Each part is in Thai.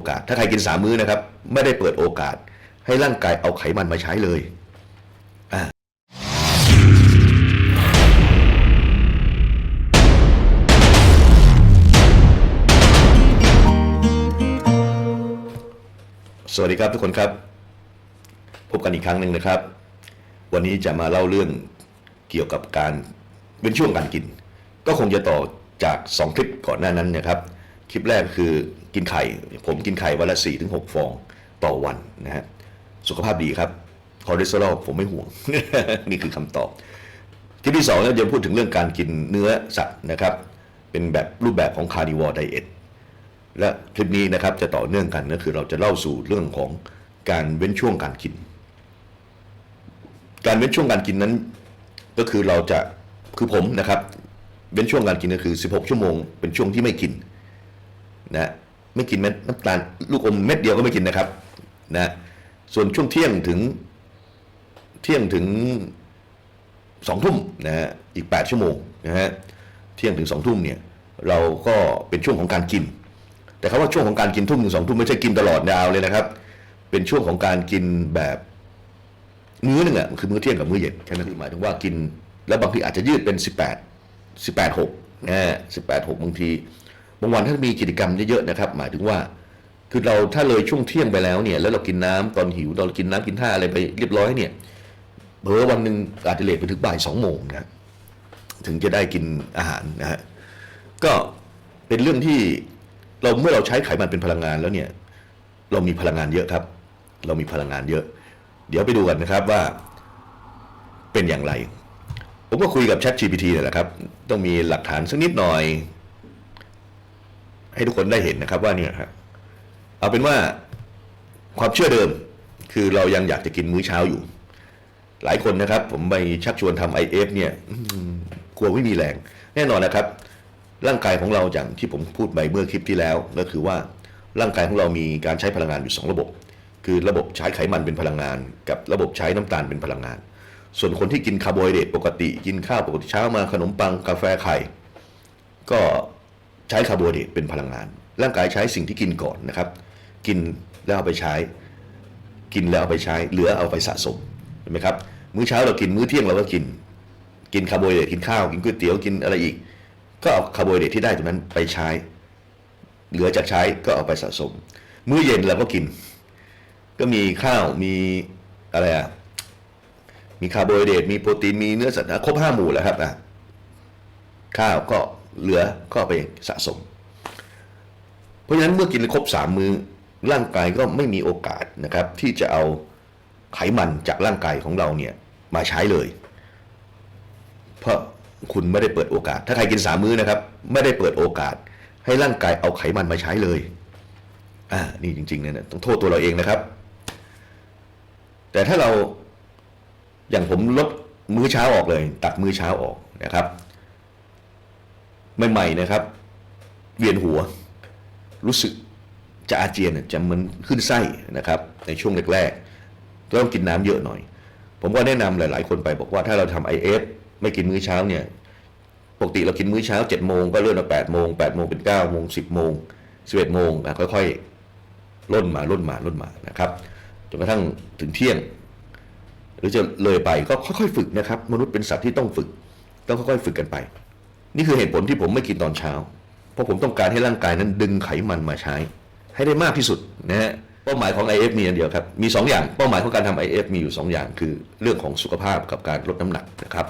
โอกาส ถ้าใครกินสามมื้อนะครับ ไม่ได้เปิดโอกาส ให้ร่างกายเอาไขมันมาใช้เลยสวัสดีครับทุกคนครับ พบกันอีกครั้งหนึ่งนะครับ วันนี้จะมาเล่าเรื่องเกี่ยวกับการเป็นช่วงการกิน ก็คงจะต่อจาก 2 คลิปก่อนหน้านั้นนะครับ คลิปแรกคือ กินไข่ ผมกินไข่วันละ4ถึง6ฟองต่อวันนะฮะสุขภาพดีครับคอเลสเตอรอลผมไม่ห่วง นี่คือคำตอบคลิปที่2เนี่ยจะพูดถึงเรื่องการกินเนื้อสัตว์นะครับ เป็นแบบรูปแบบของคาร์นิวอร์ไดเอทและคลิปนี้นะครับจะต่อเนื่องกันก็คือเราจะเล่าสู่เรื่องของการเว้นช่วงการกิน การเว้นช่วงการกินนั้น ก็คือเราจะคือผมนะครับ เว้นช่วงการกินก็คือ 16 ชั่วโมง เป็นช่วงที่ไม่กินนะ ไม่กินเม็ดน้ำตาลลูกอมเม็ดเดียวก็ไม่กินนะครับนะส่วนช่วงเที่ยงถึงเที่ยงถึงสองทุ่มนะฮะอีก 8 ชั่วโมงนะฮะเที่ยงถึงสองทุ่มเนี่ยเราก็เป็นช่วงของการกิน แต่คำว่าช่วงของการกินทุ่มถึงสองทุ่มไม่ใช่กินตลอดยาวเลยนะครับ เป็นช่วงของการกินแบบมื้อหนึ่งอะคือมื้อเที่ยงกับมื้อเย็นแค่นั้นคือหมายถึงว่ากิน แล้วบางทีอาจจะยืดเป็น 18 18 6นะฮะ18 6บางที บางวันถ้ามีกิจกรรมเยอะๆนะครับ หมายถึงว่า คือเราถ้าเลยช่วงเที่ยงไปแล้วเนี่ย แล้วเรากินน้ำตอนหิวตอนกินน้ำกินท่าอะไรไปเรียบร้อยเนี่ยเผลอวันหนึ่งอาจจะเลทไปถึงบ่ายสองโมงนะถึงจะได้กินอาหารนะฮะก็เป็นเรื่องที่เราเมื่อเราใช้ไขมันเป็นพลังงานแล้วเนี่ย เรามีพลังงานเยอะครับ เรามีพลังงานเยอะ เดี๋ยวไปดูกันนะครับว่าเป็นอย่างไร ผมก็คุยกับ Chat GPT นี่แหละครับ ต้องมีหลักฐานสักนิดหน่อย ให้ทุกคนได้เห็นนะครับว่าเนี่ยครับเอาเป็นว่าความเชื่อเดิมคือเรายังอยากจะกินมื้อเช้าอยู่ หลายคนนะครับ ผมไปชักชวนทำ IF เฟลเนี่ยกลัวไม่มีแรง แน่นอนนะครับ ร่างกายของเราอย่างที่ผมพูดไปเมื่อคลิปที่แล้ว ก็คือว่าร่างกายของเรามีการใช้พลังงานอยู่สองระบบ คือระบบใช้ไขมันเป็นพลังงาน กับระบบใช้น้ำตาลเป็นพลังงาน ส่วนคนที่กินคาร์โบไฮเดรตปกติ กินข้าวปกติเช้ามาขนมปังกาแฟไข่ ก็ ใช้คาร์โบไฮเดรตเป็นพลังงาน ร่างกายใช้สิ่งที่กินก่อนนะครับ กินแล้วเอาไปใช้ กินแล้วเอาไปใช้ เหลือเอาไปสะสมเห็นไหมครับ มื้อเช้าเรากินมื้อเที่ยงเราก็กิน กินคาร์โบไฮเดรตกินข้าวกินก๋วยเตี๋ยวกินอะไรอีก ก็เอาคาร์โบไฮเดรตที่ได้ตรงนั้นไปใช้ เหลือจากใช้ก็เอาไปสะสม มื้อเย็นเราก็กิน ก็มีข้าวมีอะไรอะมีคาร์โบไฮเดรตมีโปรตีนมีเนื้อสัตว์ครบห้าหมู่แล้วครับอะข้าวก็ เหลือก็ไปสะสม เพราะฉะนั้นเมื่อกินครบสามมื้อร่างกายก็ไม่มีโอกาสนะครับ ที่จะเอาไขมันจากร่างกายของเราเนี่ยมาใช้เลย เพราะคุณไม่ได้เปิดโอกาส ถ้าใครกินสามมื้อนะครับ ไม่ได้เปิดโอกาส ให้ร่างกายเอาไขมันมาใช้เลยอ่านี่จริงๆเนี่ยต้องโทษตัวเราเองนะครับ แต่ถ้าเราอย่างผมลดมื้อเช้าออกเลย ตัดมื้อเช้าออกนะครับ ใหม่ๆนะครับ เวียนหัว รู้สึกจะอาเจียนจะมันขึ้นไส้นะครับ ในช่วงแรกๆต้องกินน้ำเยอะหน่อย ผมก็แนะนำหลาย ๆ คนไปบอกว่าถ้าเราทำ IF ไม่กินมื้อเช้าเนี่ยปกติเรากินมื้อเช้า7โมงก็เลื่อนมา8โมง8โมงเป็น9โมง10โมง11โมงอะค่อยๆล่นมาล่นมาล่นมานะครับจนกระทั่งถึงเที่ยง หรือจะเลยไปก็ค่อยๆฝึกนะครับ มนุษย์เป็นสัตว์ที่ต้องฝึก ต้องค่อยๆฝึกกันไป นี่คือเหตุผลที่ผมไม่กินตอนเช้า เพราะผมต้องการให้ร่างกายนั้นดึงไขมันมาใช้ ให้ได้มากที่สุดนะฮะเป้าหมายของ IF มีอันเดียวครับ มี 2 อย่าง เป้าหมายของการทำ IF มีอยู่ 2 อย่าง คือเรื่องของสุขภาพกับการลดน้ำหนักนะครับ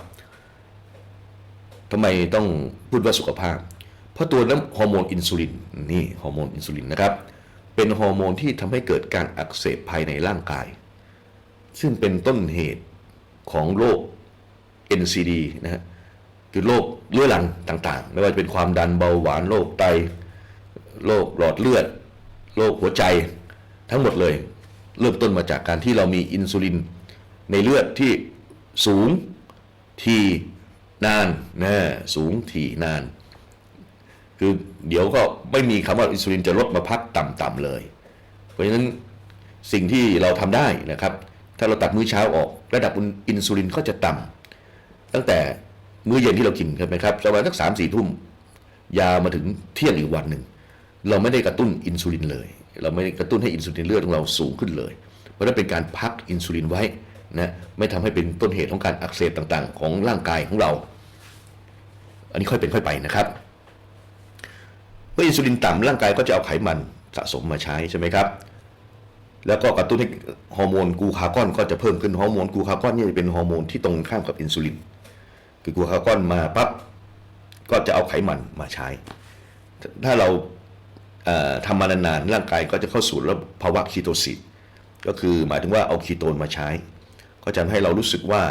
ทำไมต้องพูดว่าสุขภาพ เพราะตัวน้ำฮอร์โมนอินซูลินนี่ฮอร์โมนอินซูลินนะครับ เป็นฮอร์โมนที่ทำให้เกิดการอักเสบภายในร่างกาย ซึ่งเป็นต้นเหตุของโรค NCD นะฮะ คือโรคเรื้อรังต่างๆ ไม่ว่าจะเป็นความดันเบาหวานโรคไตโรคหลอดเลือดโรคหัวใจทั้งหมดเลย เริ่มต้นมาจากการที่เรามีอินซูลินในเลือดที่สูงทีนานนะสูงทีนาน คือเดี๋ยวก็ไม่มีคำว่าอินซูลินจะลดมาพักต่ำๆเลย เพราะฉะนั้นสิ่งที่เราทำได้นะครับ ถ้าเราตัดมื้อเช้าออก ระดับอินซูลินก็จะต่ำตั้งแต่ มื้อเย็นที่เรากินใช่ไหมครับประมาณสักสามสี่ทุ่มยาวมาถึงเที่ยงอีกวันหนึ่งเราไม่ได้กระตุ้นอินซูลินเลย เราไม่ได้กระตุ้นให้อินซูลินเลือดของเราสูงขึ้นเลย เพราะนั้นเป็นการพักอินซูลินไว้นะไม่ทำให้เป็นต้นเหตุของการอักเสบต่างๆ ของร่างกายของเรา อันนี้ค่อยเป็นค่อยไปนะครับ เมื่ออินซูลินต่ำร่างกายก็จะเอาไขมันสะสมมาใช้ใช่ไหมครับ แล้วก็กระตุ้นให้ฮอร์โมนกูคากอนก็จะเพิ่มขึ้นฮอร์โมนกูคากอนนี่จะเป็นฮอร์โมนที่ตรงข้ามกับอินซูลิน คือกลูคาก้อนมาปั๊บก็จะเอาไขมันมาใช้ ถ้าเราทำมานานๆร่างกายก็จะเข้าสู่ระบบภาวะคีโตซิสก็คือหมายถึงว่าเอาคีโตนมาใช้ ก็จะทำให้เรารู้สึกว่า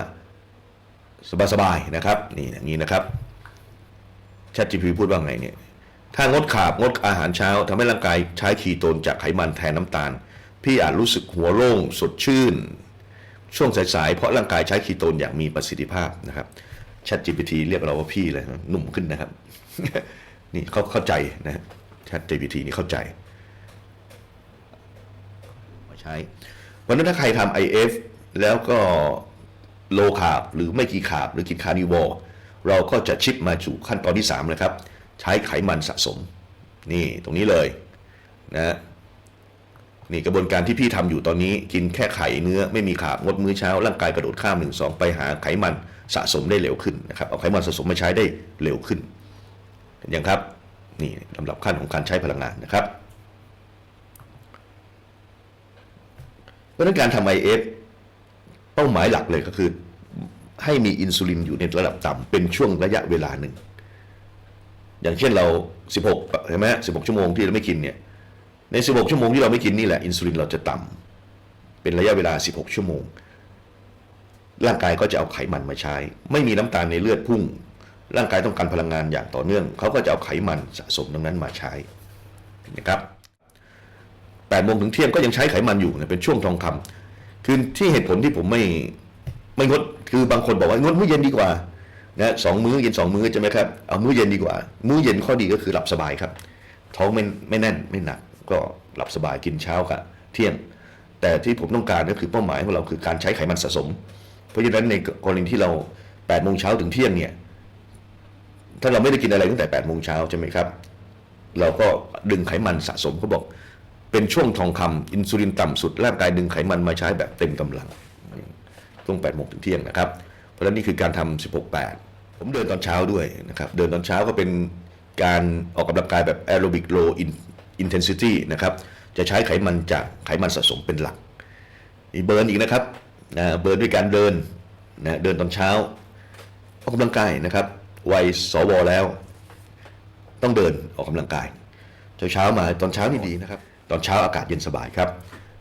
สบายๆนะครับนี่อย่างนี้นะครับชัดจีพีพูดว่าไงเนี่ยถ้างดขาบงดอาหารเช้าทำให้ร่างกายใช้คีโตนจากไขมันแทนน้ำตาล พี่อาจรู้สึกหัวโล่งสดชื่น ช่วงสายๆเพราะร่างกายใช้คีโตนอย่างมีประสิทธิภาพนะครับ ชัด GPT เรียกเราว่าพี่เลยหนุ่มขึ้นนะครับ นี่เขาเข้าใจนะชัด GPT นี่เข้าใจมาใช้วันนั้นถ้าใครทำ IF แล้วก็โลคาบหรือไม่กี่คาบหรือกินคาร์นิวอรเราก็จะชิปมาสู่ขั้นตอนที่3นะครับ ใช้ไขมันสะสม นี่ตรงนี้เลยนะนี่กระบวนการที่พี่ทำอยู่ตอนนี้ กินแค่ไข่เนื้อไม่มีขาบงดมื้อเช้าร่างกายกระโดดข้ามหนึ่งสองไปหาไขมัน สะสมได้เร็วขึ้นนะครับเอาไขมันสะสมมาใช้ได้เร็วขึ้นเห็นยังครับนี่ลำดับขั้นของการใช้พลังงานนะครับ เพราะนั้นการทำ IF เป้าหมายหลักเลยก็คือ ให้มีอินซูลินอยู่ในระดับต่ำเป็นช่วงระยะเวลาหนึ่ง อย่างเช่นเรา 16ใช่ไหม16ชั่วโมงที่เราไม่กินเนี่ยใน 16 ชั่วโมงที่เราไม่กินนี่แหละอินซูลินเราจะต่ำเป็นระยะเวลา 16 ชั่วโมง ร่างกายก็จะเอาไขมันมาใช้ ไม่มีน้ำตาลในเลือดพุ่ง ร่างกายต้องการพลังงานอย่างต่อเนื่อง เขาก็จะเอาไขมันสะสมตรงนั้นมาใช้นะครับ8โมงถึงเที่ยงก็ยังใช้ไขมันอยู่เนี่ยเป็นช่วงทองคำคือที่เหตุผลที่ผมไม่ไม่งดคือบางคนบอกว่างดมื้อเย็นดีกว่านะสองมื้อเย็นสองมื้อใช่ไหมครับเอามื้อเย็นดีกว่า มื้อเย็นข้อดีก็คือหลับสบายครับ ท้องไม่ไม่แน่นไม่หนัก ก็หลับสบายกินเช้ากับเที่ยง แต่ที่ผมต้องการก็คือเป้าหมายของเราคือการใช้ไขมันสะสม เพราะฉะนั้นในกรณีที่เรา8โมงเช้าถึงเที่ยงเนี่ยถ้าเราไม่ได้กินอะไรตั้งแต่8โมงเช้าใช่ไหมครับ เราก็ดึงไขมันสะสมเขาบอก เป็นช่วงทองคำอินซูลินต่ำสุดร่างกายดึงไขมันมาใช้แบบเต็มกำลังช่วง8โมงถึงเที่ยงนะครับ เพราะฉะนั้นนี่คือการทำ16 8 ผมเดินตอนเช้าด้วยนะครับเดินตอนเช้าก็เป็นการออกกำลังกายแบบแอโรบิกโลอินเทนซิตี้นะครับจะใช้ไขมันจากไขมันสะสมเป็นหลักอีเบิร์นอีกนะครับ นะเบิร์นด้วยการเดินนะเดินตอนเช้าออกกำลังกายนะครับวัยสวแล้ว ต้องเดินออกกำลังกาย เช้าเช้ามาตอนเช้านี่ดีนะครับ ตอนเช้าอากาศเย็นสบายครับ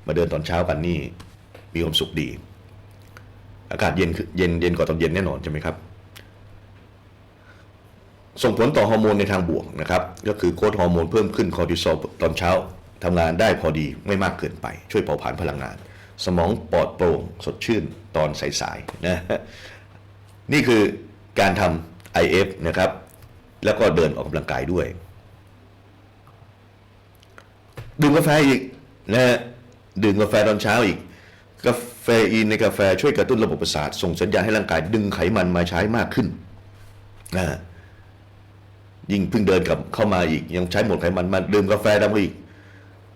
มาเดินตอนเช้ากันนี่มีความสุขดี อากาศเย็นเย็นเย็นกว่าตอนเย็นแน่นอนใช่ไหมครับ ส่งผลต่อฮอร์โมนในทางบวกนะครับ ก็คือโกรฮอร์โมนเพิ่มขึ้นคอร์ติซอลตอนเช้าทำงานได้พอดีไม่มากเกินไปช่วยเผาผลาญพลังงาน สมองปลอดโปร่งสดชื่นตอนสายๆนะนี่คือการทำ IF นะครับ แล้วก็เดินออกกำลังกายด้วย ดื่มกาแฟอีกนะฮะดื่มกาแฟตอนเช้าอีก กาแฟอีนในกาแฟช่วยกระตุ้นระบบประสาท ส่งสัญญาณให้ร่างกายดึงไขมันมาใช้มากขึ้นนะยิ่งเพิ่งเดินกับเข้ามาอีก ยังใช้หมดไขมันมาดื่มกาแฟดำอีก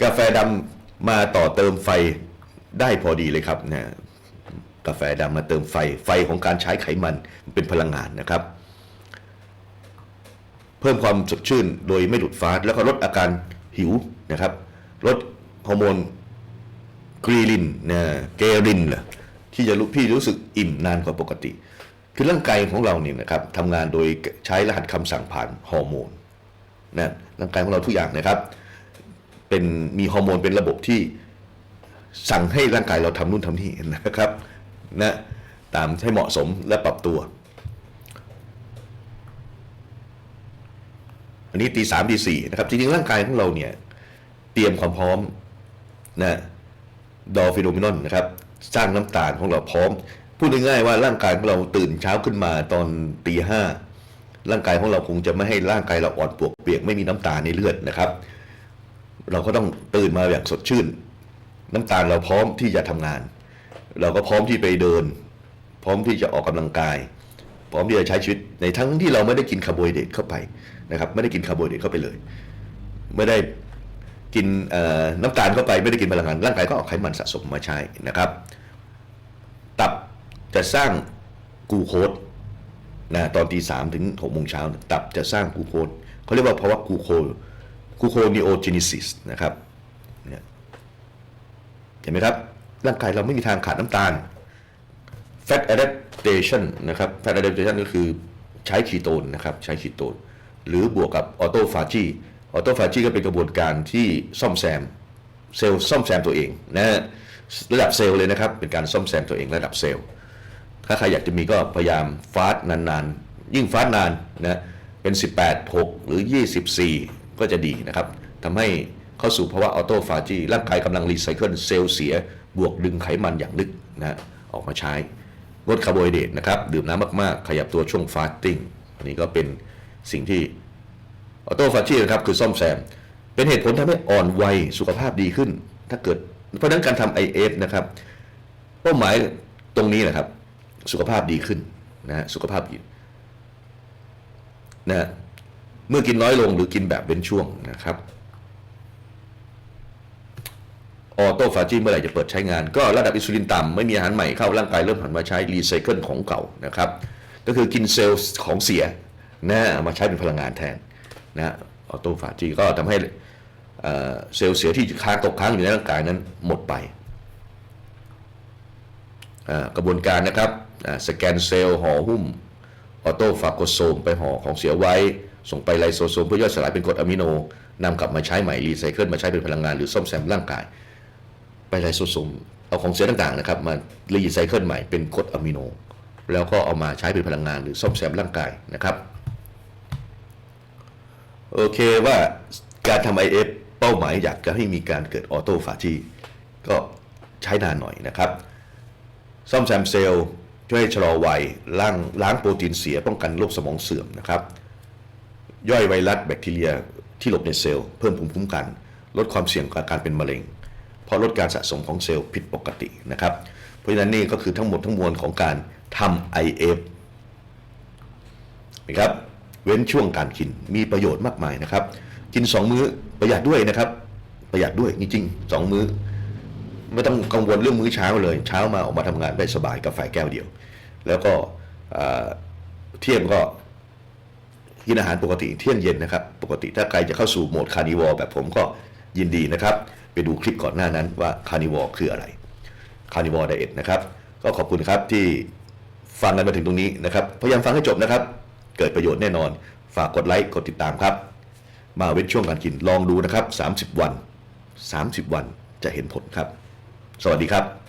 กาแฟดำมาต่อเติมไฟ ได้พอดีเลยครับนะกาแฟดำมาเติมไฟไฟของการใช้ไขมันเป็นพลังงานนะครับ เพิ่มความสดชื่นโดยไม่ดูดฟาสแล้วก็ลดอาการหิวนะครับลดฮอร์โมนกรีลินนะเกรินเหรอที่จะรู้พี่รู้สึกอิ่มนานกว่าปกติ คือร่างกายของเราเนี่ยนะครับทำงานโดยใช้รหัสคำสั่งผ่านฮอร์โมนนะร่างกายของเราทุกอย่างนะครับ เป็นมีฮอร์โมนเป็นระบบที่ สั่งให้ร่างกายเราทำนู่นทำนี่นะครับนะตามให้เหมาะสมและปรับตัว อันนี้ตีสามตีสี่นะครับจริงๆร่างกายของเราเนี่ยเตรียมความพร้อมนะดอฟิโนมินอนนะครับสร้างน้ำตาลของเราพร้อม พูดง่ายๆว่าร่างกายของเราตื่นเช้าขึ้นมาตอนตีห้าร่างกายของเราคงจะไม่ให้ร่างกายเราอ่อนปวกเปียกไม่มีน้ำตาลในเลือดนะครับ เราก็ต้องตื่นมาอย่างสดชื่น น้ำตาลเราพร้อมที่จะทำงาน เราก็พร้อมที่ไปเดิน พร้อมที่จะออกกำลังกาย พร้อมที่จะใช้ชีวิตในทั้งที่เราไม่ได้กินคาร์โบไฮเดรตเข้าไปนะครับไม่ได้กินคาร์โบไฮเดรตเข้าไปเลย ไม่ได้กินน้ำตาลเข้าไปไม่ได้กินพลังงานร่างกายก็เอาไขมันสะสมมาใช้นะครับ ตับจะสร้างกูโคสนะตอนตีสามถึงหกโมงเช้าตับจะสร้างกูโคสเขาเรียกว่าภาวะกูโคกูโคนิโอเจนิซิสนะครับ เห็นไหมครับ ร่างกายเราไม่มีทางขาดน้ำตาล fat adaptation นะครับ fat adaptation ก็คือใช้คีโตนนะครับ ใช้คีโตน หรือบวกกับออโตฟาจีออโตฟาจีก็เป็นกระบวนการที่ซ่อมแซมเซลล์ซ่อมแซมตัวเองนะฮะระดับเซลล์เลยนะครับ เป็นการซ่อมแซมตัวเองระดับเซลล์ ถ้าใครอยากจะมีก็พยายามฟาสต์นานๆ ยิ่งฟาสต์นานนะเป็น 18 6 หรือ 24 ก็จะดีนะครับทำให้ เข้าสู่ภาวะออโตฟาจีร่างกายกำลังรีไซเคิลเซลล์เสีย บวกดึงไขมันอย่างลึกนะออกมาใช้ งดคาร์โบไฮเดรตนะครับ ดื่มน้ำมากๆ ขยับตัวช่วงฟาสติ้งอันนี้ก็เป็นสิ่งที่ออโตฟาจีนะครับคือซ่อมแซม เป็นเหตุผลทำให้อ่อนวัยสุขภาพดีขึ้น ถ้าเกิด เพราะนั้นการทำ IF นะครับเป้าหมายตรงนี้แหละครับ สุขภาพดีขึ้นนะฮะสุขภาพดีนะฮะเมื่อกินน้อยลงหรือกินแบบเป็นช่วงนะครับ ออโตฟาจีเมื่อไหร่จะเปิดใช้งาน ก็ระดับอินซูลินต่ำไม่มีอาหารใหม่เข้าร่างกายเริ่มหันมาใช้รีไซเคิลของเก่านะครับก็คือกินเซลล์ของเสียนะฮะเอามาใช้เป็นพลังงานแทนนะฮะออโตฟาจีก็ทำให้เซลล์เสียที่ค้างตกค้างอยู่ในร่างกายนั้นหมดไปกระบวนการนะครับสแกนเซลล์ห่อหุ้มออโตฟาโกโซมไปห่อของเสียไว้ ส่งไปไลโซโซมเพื่อย่อยสลายเป็นกรดอะมิโนนำกลับมาใช้ใหม่รีไซเคิลมาใช้เป็นพลังงานหรือซ่อมแซมร่างกาย ไปไลโซโซมเอาของเสียต่างๆนะครับมารีไซเคิลใหม่เป็นกรดอะมิโน แล้วก็เอามาใช้เป็นพลังงานหรือซ่อมแซมร่างกายนะครับ โอเคว่าการทำ IF เอฟเป้าหมายอยากจะให้มีการเกิดออโตฟาจีก็ใช้นานหน่อยนะครับ ซ่อมแซมเซลล์ช่วยให้ชะลอวัยล้างล้างโปรตีนเสียป้องกันโรคสมองเสื่อมนะครับ ย่อยไวรัสแบคทีเรียที่หลบในเซลล์เพิ่มภูมิคุ้มกัน ลดความเสี่ยงการเป็นมะเร็ง ราะลดการสะสมของเซลล์ผิดปกตินะครับ เพราะฉะนั้นนี่ก็คือทั้งหมดทั้งมวลของการทำ IF นะครับเว้นช่วงการกินมีประโยชน์มากมายนะครับ กิน 2 มื้อประหยัดด้วยนะครับ ประหยัดด้วยจริงๆสองมื้อ ไม่ต้องกังวลเรื่องมื้อเช้าเลย เช้ามาออกมาทำงานได้สบายกับไฟแก้วเดียว แล้วก็เที่ยงก็กินอาหารปกติเที่ยงเย็นนะครับ ปกติถ้าใครจะเข้าสู่โหมดคาร์นิวอร์แบบผมก็ยินดีนะครับ ไปดูคลิปก่อนหน้านั้นว่าคาร์นิวอร์คืออะไรคาร์นิวอร์ไดเอทนะครับ ก็ขอบคุณครับที่ฟังกันมาถึงตรงนี้นะครับ พยายามฟังให้จบนะครับ เกิดประโยชน์แน่นอน ฝากกดไลค์กดติดตามครับ มาเว้นช่วงการกินลองดูนะครับ 30 วัน 30 วันจะเห็นผลครับ สวัสดีครับ